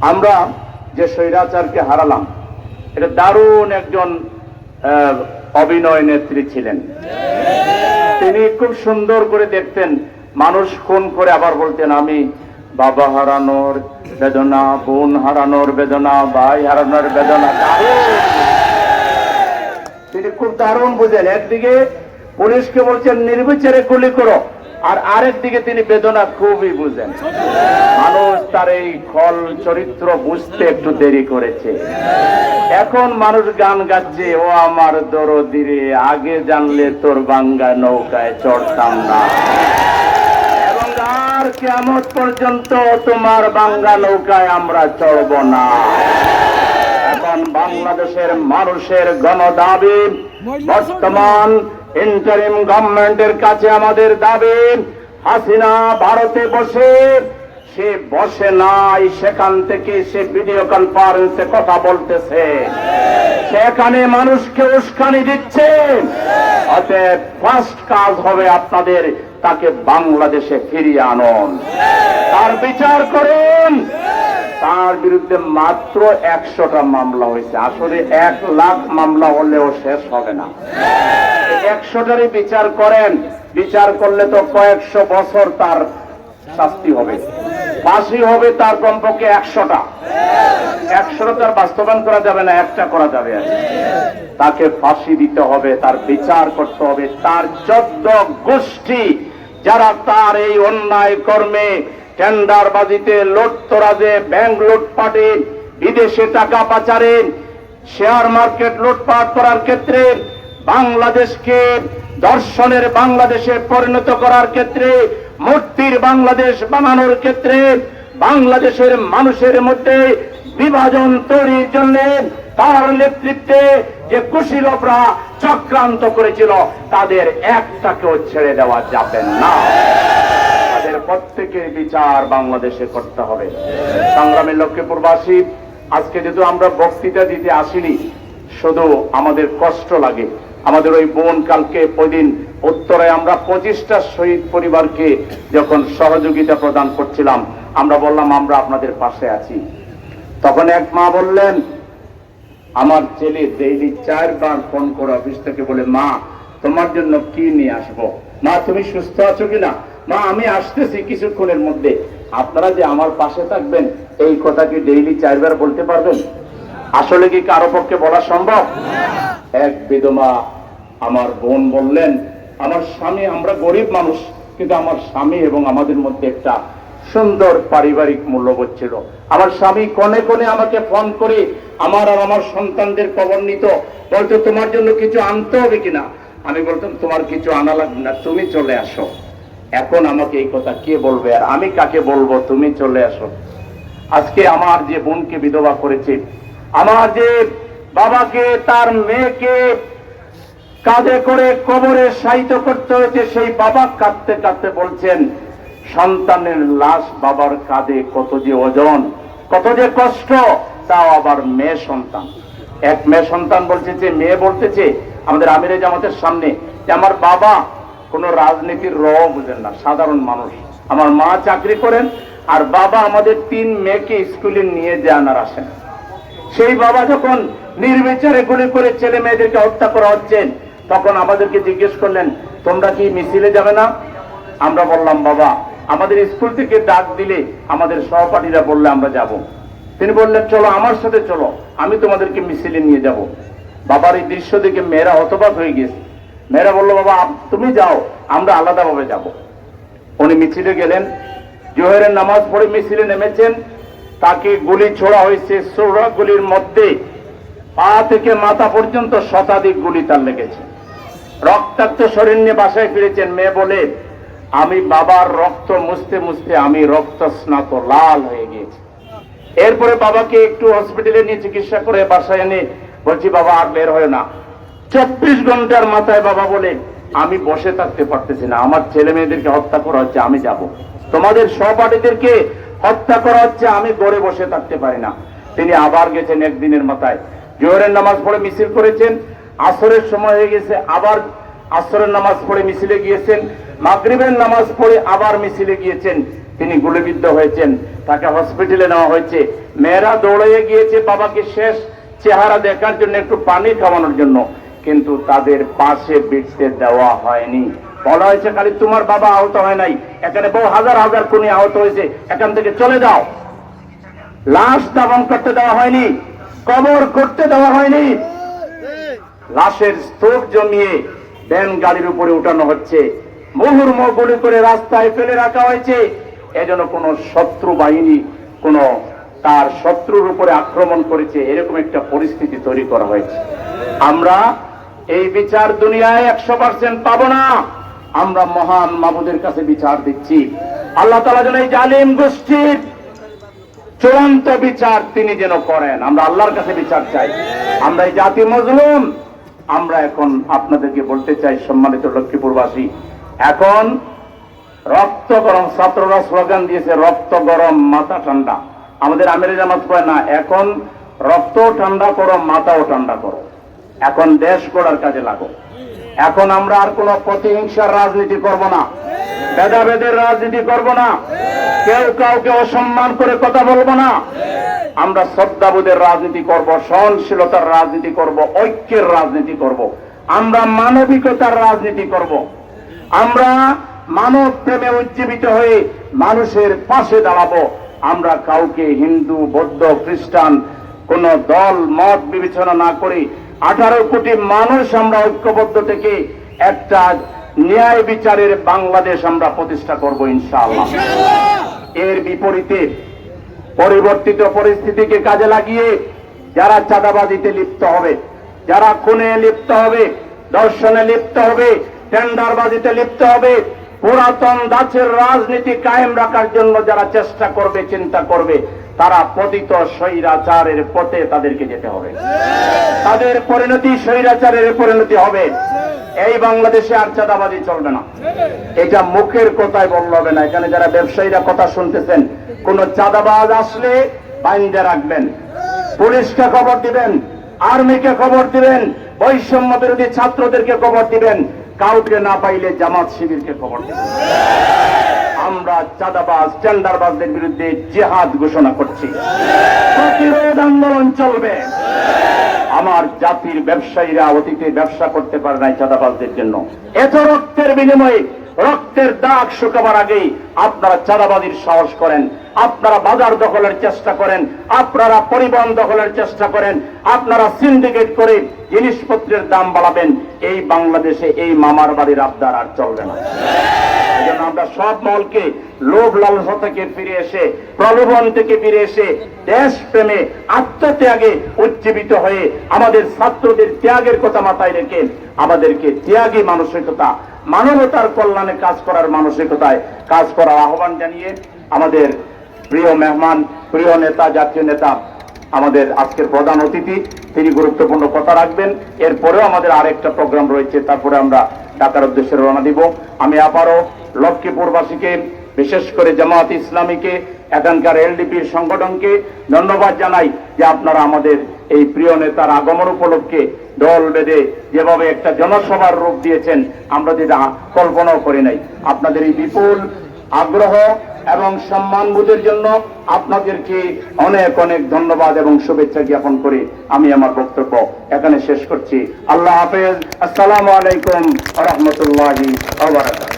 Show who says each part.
Speaker 1: আমরা যে স্বৈরাচারকে হারালাম, এটা দারুণ একজন অভিনয় নেত্রী ছিলেন। তিনি খুব সুন্দর করে দেখতেন, মানুষ খুন করে আবার বলতেন, আমি বাবা হারানোর বেদনা, বোন হারানোর বেদনা, ভাই হারানোর বেদনা। তিনি খুব দারুণ বুঝেন। একদিকে পুলিশকে বলছেন, নির্বিচারে গুলি করো। আর আরেক দিকে তিনি বেদনা খুবই বুঝেন। মানুষ তার এই খল চরিত্র বুঝতে একটু দেরি করেছে। এখন মানুষ গান গাচ্ছে, ও আমার দরদিরে আগে জানলে তোর বাঙ্গা নৌকায় চড়তাম না। এবং আর কেমন পর্যন্ত তোমার বাঙ্গা নৌকায় আমরা চড়ব না। এখন বাংলাদেশের মানুষের গণদাবি বর্তমান ইন্টারিম গভর্নমেন্টের কাছে আমাদের দাবি, হাসিনা ভারতে বসে, সে বসে নাই, সেখান থেকে সে ভিডিও কনফারেন্সে কথা বলতেছে। সেখানে মানুষকে উস্কানি দিচ্ছে। অতএব ফার্স্ট কাজ হবে আপনাদের তাকে বাংলাদেশে ফিরিয়ে আনুন। তার বিচার করুন। তার বিরুদ্ধে মাত্র একশোটা মামলা হয়েছে। আসলে এক লাখ মামলা হলেও শেষ হবে না। একশোটারই বিচার করেন, বিচার করলে তো কয়েকশো বছর তার শাস্তি হবে। ফাঁসি হবে তার কমপক্ষে একশোটা। একশোটা তার বাস্তবায়ন করা যাবে না, একটা করা যাবে। তাকে ফাঁসি দিতে হবে, তার বিচার করতে হবে। তার চোদ্দ গোষ্ঠী যারা তার এই অন্যায় কর্মে টেন্ডারবাজিতে লুটতরাজে, ব্যাংক লুটপাটে, বিদেশে টাকা পাচারে, শেয়ার মার্কেট লুটপাট করার ক্ষেত্রে, বাংলাদেশকে দর্শনের বাংলাদেশে পরিণত করার ক্ষেত্রে মূর্তির বাংলাদেশ বানানোর ক্ষেত্রে, বাংলাদেশের মানুষের মধ্যে বিভাজন তৈরির জন্য তার নেতৃত্বে যে কুশীলভরা চক্রান্ত করেছিল, তাদের একটাকেও ছেড়ে দেওয়া যাবে না। প্রত্যেকের বিচার বাংলাদেশে করতে হবে। সংগ্রামের লক্ষ্মীপুরবাসী আজকে যেহেতু আমরা বক্তৃতা দিতে আসিনি, শুধু আমাদের কষ্ট লাগে। আমাদের ওই বোন কালকে ওইদিন উত্তরে আমরা পঁচিশটা শহীদ পরিবারকে যখন সহযোগিতা প্রদান করছিলাম, আমরা বললাম, আমরা আপনাদের পাশে আছি। তখন এক মা বললেন, আমার ছেলে ডেইলি চারবার ফোন করে অফিস থেকে বলে, মা, তোমার জন্য কি নিয়ে আসব? মা, তুমি সুস্থ আছো কিনা মা, আমি আসতেছি কিছুক্ষণের মধ্যে। আপনারা যে আমার পাশে থাকবেন, এই কথা কি ডেইলি চারবার বলতে পারবেন? আসলে কি কারও পক্ষে বলা সম্ভব? এক বিধবা আমার বোন বললেন, আমার স্বামী, আমরা গরিব মানুষ, কিন্তু আমার স্বামী এবং আমাদের মধ্যে একটা সুন্দর পারিবারিক মূল্যবোধ ছিল। আমার স্বামী কনে কনে আমাকে ফোন করে, আমার আর আমার সন্তানদের খবর নিত। বলতো, তোমার জন্য কিছু আনতে হবে কিনা? আমি বলতাম, তোমার কিছু আনা লাগবে না, তুমি চলে আসো। এখন আমাকে এই কথা কে বলবে আর আমি কাকে বলব? তুমি চলে আসো। আজকে আমার যে বোনকে বিধবা করেছে, আমার যে বাবাকে, তার মেয়েকে কাঁধে করে কবরে সাহিত্য করতে হয়েছে, সেই বাবা কাঁদতে কাঁদতে বলছেন, সন্তানের লাশ বাবার কাঁধে কত যে ওজন, কত যে কষ্ট, তাও আবার মেয়ে সন্তান। এক মেয়ে সন্তান বলছে যে, মেয়ে বলতেছে আমাদের আমিরে জামাতের সামনে যে, আমার বাবা কোনো রাজনীতির র বুঝেন না, সাধারণ মানুষ। আমার মা চাকরি করেন, আর বাবা আমাদের তিন মেয়েকে স্কুলে নিয়ে যান আর আসেন। সেই বাবা যখন নির্বিচারে গুলি করে ছেলে মেয়েদেরকে হত্যা করা হচ্ছেন তখন আমাদেরকে জিজ্ঞেস করলেন, তোমরা কি মিছিলে যাবে না? আমরা বললাম, বাবা, আমাদের স্কুল থেকে ডাক দিলে আমাদের সহপাঠীরা বললে আমরা যাব। তিনি বললেন, চলো, আমার সাথে চলো, আমি তোমাদেরকে মিছিলে নিয়ে যাব। বাবার এই দৃশ্য দেখে মেয়েরা হতবাক হয়ে গেছে। মেয়েরা বলল, বাবা তুমি যাও, আমরা আলাদাভাবে যাব। উনি মিছিলে গেলেন। জোহরের নামাজ পড়ে মিছিলে নেমেছেন। তাকে গুলি ছোড়া হয়েছে ছোড়া গুলির মধ্যে। পা থেকে মাথা পর্যন্ত শতাধিক গুলি তার লেগেছে। রক্তাক্ত শরীর নিয়ে বাসায় ফিরেছেন। মেয়ে বলে, আমি বাবার রক্ত মুছতে মুছতে আমি রক্ত স্নাত লাল হয়ে গিয়েছি। এরপরে বাবাকে একটু হসপিটালে নিয়ে চিকিৎসা করে বাসায় এনে বলছি, বাবা, আর বের হয় না। চব্বিশ ঘণ্টার মাথায় বাবা বলে, আমি বসে থাকতে পারতেছি না। আমার ছেলে মেয়েদেরকে হত্যা করা হচ্ছে, আমি যাব। তোমাদের সহপাঠীদেরকে হত্যা করা হচ্ছে, আমি গড়ে বসে থাকতে পারি না। তিনি আবার গেছেন একদিনের মাথায়। জোহরের নামাজ পড়ে মিছিল করেছেন, আসরের সময় হয়ে গেছে, আবার আসরের নামাজ পড়ে মিছিলে গিয়েছেন, মাগরিবের নামাজ পড়ে আবার মিছিলে গিয়েছেন। তিনি গুলিবিদ্ধ হয়েছেন, তাকে হসপিটালে নেওয়া হয়েছে। মেয়েরা দৌড়িয়ে গিয়েছে বাবাকে শেষ চেহারা দেখার জন্য, একটু পানি খাওয়ানোর জন্য। কিন্তু তাদের পাশে বিটতে দেওয়া হয়নি। বলা হয়েছে, খালি তোমার বাবা আহত হয় নাই। এখানে বহু হাজার হাজার খুনি আহত হয়েছে। এখান থেকে চলে যাও। লাশ দাবন করতে দেওয়া হয়নি। কবর করতে দেওয়া হয়নি। লাশের স্তূপ জমিয়ে ব্যান গাড়ির উপরে উঠানো হচ্ছে। মুহুর্মুহ গুলি করে রাস্তায় ফেলে রাখা হয়েছে। এজন্য কোন শত্রু বাহিনী, কোন তার শত্রুর উপরে আক্রমণ করেছে। এরকম একটা পরিস্থিতি তৈরি করা হয়েছে। আমরা এই বিচার দুনিয়ায় একশো পার্সেন্ট পাবো না। আমরা মহান মাবুদের কাছে বিচার দিচ্ছি। আল্লাহ তালা যেন এই জালিম গোষ্ঠীর চূড়ান্ত বিচার তিনি যেন করেন। আমরা আল্লাহর কাছে বিচার চাই। আমরা এই জাতি মজলুম। আমরা এখন আপনাদেরকে বলতে চাই, সম্মানিত লক্ষ্মীপুরবাসী, এখন রক্ত গরম, ছাত্ররা স্লোগান দিয়েছে, রক্ত গরম, মাথা ঠান্ডা। আমাদের আমির জামাত কয়, না, এখন রক্ত ঠান্ডা করো, মাথাও ঠান্ডা করো। এখন দেশ গড়ার কাজে লাগো। এখন আমরা আর কোনো প্রতিহিংসার রাজনীতি করব না। ভেদাভেদের রাজনীতি করব না। কেউ কাউকে অসম্মান করে কথা বলব না। আমরা শ্রদ্ধাবোধের রাজনীতি করব, সহনশীলতার রাজনীতি করব, ঐক্যের রাজনীতি করব। আমরা মানবিকতার রাজনীতি করব। আমরা মানব প্রেমে উজ্জীবিত হয়ে মানুষের পাশে দাঁড়াবো। আমরা কাউকে হিন্দু, বৌদ্ধ, খ্রিস্টান কোন দল, মত বিবেচনা না করে আঠারো কোটি মানুষ আমরা ঐক্যবদ্ধ থেকে একটা ন্যায় বিচারের বাংলাদেশ আমরা প্রতিষ্ঠা করব ইনশাআল্লাহ। এর বিপরীতে পরিবর্তিত পরিস্থিতিকে কাজে লাগিয়ে যারা চাঁদাবাজিতে লিপ্ত হবে যারা খুনে লিপ্ত হবে দর্শনে লিপ্ত হবে টেন্ডারবাজিতে লিপ্ত হবে পুরাতন দাসের রাজনীতি কায়েম রাখার জন্য যারা চেষ্টা করবে চিন্তা করবে তারা পতিত স্বৈরাচারের পথে তাদেরকে যেতে হবে। তাদের পরিণতি স্বৈরাচারের পরিণতি হবে। এই বাংলাদেশে আর চাঁদাবাজি চলবে না। এটা মুখের কথায় বললে হবে না। এখানে যারা ব্যবসায়ীরা কথা শুনতেছেন, কোন চাঁদাবাজ আসলে বাইন্দে রাখবেন। পুলিশকে খবর দিবেন, আর্মিকে খবর দিবেন, বৈষম্য বিরোধী ছাত্রদেরকে খবর দিবেন। কাউকে না পাইলে জামাত শিবিরকে খবর দিবেন। আমরা চাঁদাবাজ, টেন্ডারবাজদের বিরুদ্ধে জেহাদ ঘোষণা করছি। প্রতিরোধ আন্দোলন চলবে। আমার জাতির ব্যবসায়ীরা অতীতে ব্যবসা করতে পারে নাই চাঁদাবাজদের জন্য। এত রক্তের বিনিময়ে রক্তের দাগ শুকাবার আগেই আপনারা চাঁদাবাজির সাহস করেন। আপনারা বাজার দখলের চেষ্টা করেন। আপনারা পরিবহন দখলের চেষ্টা করেন। আপনারা সিন্ডিকেট করে জিনিসপত্রের দাম বাড়াবেন। এই বাংলাদেশে এই মামার বাড়ির আবদার আর চলবে না। জন্য আমরা সব মহলকে লোভ লালসা থেকে ফিরে এসে, প্রলোভন থেকে ফিরে এসে দেশ প্রেমে আত্মত্যাগে উজ্জীবিত হয়ে আমাদের ছাত্রদের ত্যাগের কথা মাথায় রেখে আমাদেরকে ত্যাগী মানসিকতা, মানবতার কল্যাণে কাজ করার মানসিকতায় কাজ করার আহ্বান জানিয়ে আমাদের প্রিয় মেহমান, প্রিয় নেতা, জাতীয় নেতা, আমাদের আজকের প্রধান অতিথি, তিনি গুরুত্বপূর্ণ কথা রাখবেন। এরপরেও আমাদের আরেকটা প্রোগ্রাম রয়েছে, তারপরে আমরা ঢাকার উদ্দেশ্যে রওনা দিব। আমি আবারও লক্ষ্মীপুরবাসীকে, বিশেষ করে জামাত ইসলামীকে, এখানকার এলডিপির সংগঠনকে ধন্যবাদ জানাই যে আপনারা আমাদের এই প্রিয় নেতার আগমন উপলক্ষে দল বেঁধে যেভাবে একটা জনসভার রূপ দিয়েছেন, আমরা যেটা কল্পনাও করি নাই। আপনাদের এই বিপুল আগ্রহ এবং সম্মান সম্মানবোধের জন্য আপনাদেরকে অনেক অনেক ধন্যবাদ এবং শুভেচ্ছা জ্ঞাপন করে। আমি আমার বক্তব্য এখানে শেষ করছি। আল্লাহ হাফেজ। আসসালামু আলাইকুম রহমতুল্লাহি